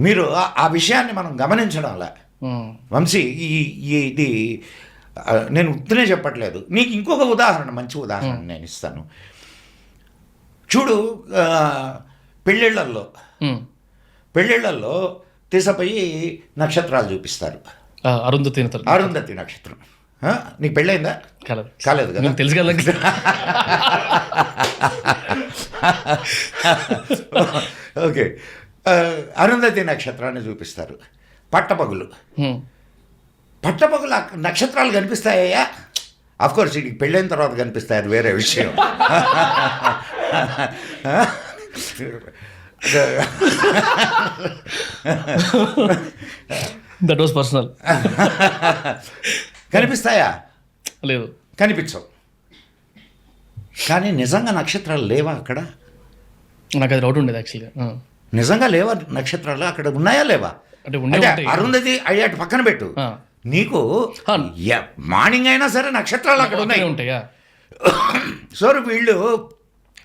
మీరు ఆ- విషయాన్ని మనం గమనించడంలా. వంశీ ఈ ఇది నేను ఉత్తనే చెప్పట్లేదు. నీకు ఇంకొక ఉదాహరణ మంచి ఉదాహరణ నేను ఇస్తాను. చూడు పెళ్ళిళ్ళల్లో. పెళ్ళిళ్ళల్లో తీసపోయి నక్షత్రాలు చూపిస్తారు. అరుంధతి అరుంధతి నక్షత్రం. నీకు పెళ్ళైందా కాలేదు. కాలేదు కదా? తెలుసు కదా? ఓకే. అరుంధతి నక్షత్రాన్ని చూపిస్తారు. పట్టపగులు. పట్టపగులు నక్షత్రాలు కనిపిస్తాయా కోర్స్ ఇది పెళ్ళైన తర్వాత కనిపిస్తాయి అది వేరే విషయం. దట్ వాస్ పర్సనల్ కనిపిస్తాయా? లేదు. కనిపించవు. కానీ నిజంగా నక్షత్రాలు లేవా అక్కడ? నాకు అది డౌట్ ఉండేది యాక్చువల్గా నిజంగా లేవా నక్షత్రాలు? అక్కడ ఉన్నాయా లేవా? అంటే. అరుంధతి అయ్యాటి పక్కన పెట్టు. నీకు మార్నింగ్ అయినా సరే నక్షత్రాలు అక్కడ ఉన్నాయి. ఉంటాయా? సో వీళ్ళు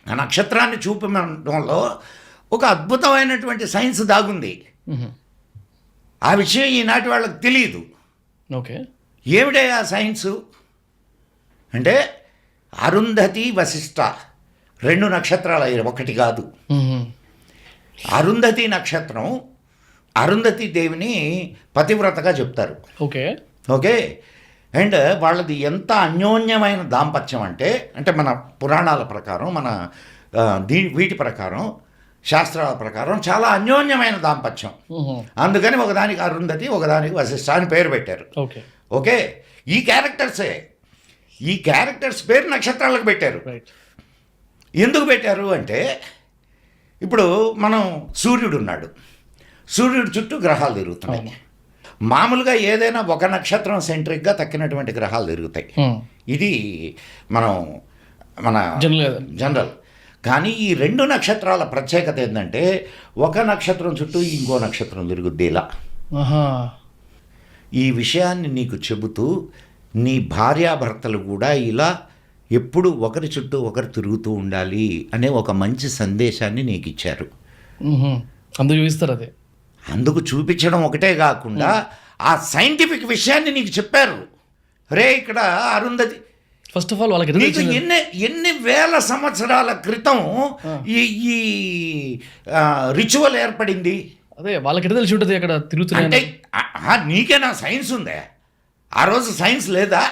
ఆ నక్షత్రాన్ని చూపడంలో ఒక అద్భుతమైనటువంటి సైన్స్ దాగుంది. ఆ విషయం ఈనాటి వాళ్ళకి తెలియదు ఓకే. ఏమిటే ఆ సైన్సు? అంటే అరుంధతి వశిష్ట రెండు నక్షత్రాలు ఒకటి కాదు. అరుంధతి నక్షత్రం అరుంధతి దేవిని పతివ్రతగా చెప్తారు. ఓకే. ఓకే? అండ్ వాళ్ళది ఎంత అన్యోన్యమైన దాంపత్యం అంటే అంటే మన పురాణాల ప్రకారం మన దీ వీటి ప్రకారం శాస్త్రాల ప్రకారం చాలా అన్యోన్యమైన దాంపత్యం. అందుకని ఒకదానికి అరుంధతి ఒకదానికి వశిష్ఠ అని పేరు పెట్టారు. ఓకే. ఓకే? ఈ క్యారెక్టర్సే. ఈ క్యారెక్టర్స్ పేరు నక్షత్రాలకు పెట్టారు. రైట్. ఎందుకు పెట్టారు అంటే ఇప్పుడు మనం సూర్యుడు ఉన్నాడు సూర్యుడు చుట్టూ గ్రహాలు తిరుగుతున్నాయి. మామూలుగా ఏదైనా ఒక నక్షత్రం సెంట్రిక్గా తక్కినటువంటి గ్రహాలు తిరుగుతాయి. ఇది మనం మన జనరల్ జనరల్. కానీ ఈ రెండు నక్షత్రాల ప్రత్యేకత ఏంటంటే ఒక నక్షత్రం చుట్టూ ఇంకో నక్షత్రం తిరుగుద్ది ఇలా. ఈ విషయాన్ని నీకు చెబుతూ నీ భార్యాభర్తలు కూడా ఇలా ఎప్పుడు ఒకరి చుట్టూ ఒకరు తిరుగుతూ ఉండాలి అనే ఒక మంచి సందేశాన్ని నీకు ఇచ్చారు. అందరూ చూపిస్తారు అదే. అందుకు చూపించడం ఒకటే కాకుండా ఆ సైంటిఫిక్ విషయాన్ని నీకు చెప్పారు. రే ఇక్కడ అరుంధతి. ఫస్ట్ ఆఫ్ ఆల్ వాళ్ళకి నీకు ఎన్ని ఎన్ని వేల సంవత్సరాల క్రితం ఈ ఈ రిచువల్ ఏర్పడింది? అదే వాళ్ళకి తెలిసి ఉంటుంది అక్కడ అంటే తిరుగుతున్నాయి ఆ, నీకేనా సైన్స్ ఉందే? ఆ రోజు సైన్స్ లేదా?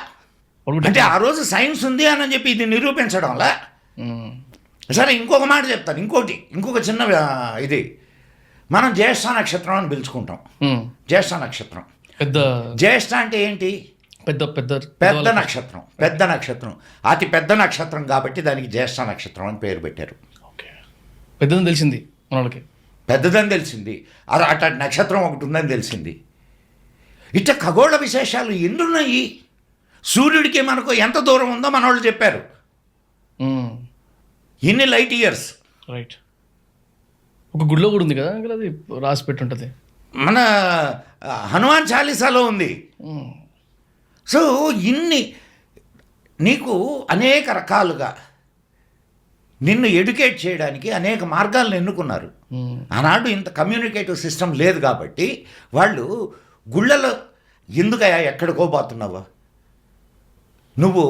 అంటే ఆ రోజు సైన్స్ ఉంది అని చెప్పి ఇది నిరూపించడంలా? సరే ఇంకొక మాట చెప్తాను ఇంకోటి ఇంకొక చిన్న ఇది. మనం జ్యేష్ఠ నక్షత్రం అని పిలుచుకుంటాం. జ్యేష్ఠ నక్షత్రం. పెద్ద జ్యేష్ఠ అంటే ఏంటి? పెద్ద పెద్ద పెద్ద నక్షత్రం పెద్ద నక్షత్రం. అతి పెద్ద నక్షత్రం కాబట్టి దానికి జ్యేష్ఠ నక్షత్రం అని పేరు పెట్టారు. ఓకే. పెద్దదని తెలిసింది మన వాళ్ళకి పెద్దదని తెలిసింది. అది అట్లాంటి నక్షత్రం ఒకటి ఉందని తెలిసింది. ఇట్లా ఖగోళ విశేషాలు ఎన్నున్నాయి సూర్యుడికి మనకు ఎంత దూరం ఉందో మన వాళ్ళు చెప్పారు ఎన్ని లైట్ ఇయర్స్. రైట్ ఒక గుడిలో కూడా ఉంది కదా అది? రాసి పెట్టుంటుంది. మన హనుమాన్ చాలీసాలో ఉంది. సో ఇన్ని నీకు అనేక రకాలుగా నిన్ను ఎడ్యుకేట్ చేయడానికి అనేక మార్గాలను ఎన్నుకున్నారు. ఆనాడు ఇంత కమ్యూనికేటివ్ సిస్టమ్ లేదు కాబట్టి వాళ్ళు గుళ్ళలో ఎందుకయ్యా ఎక్కడికో పోతున్నావా? నువ్వు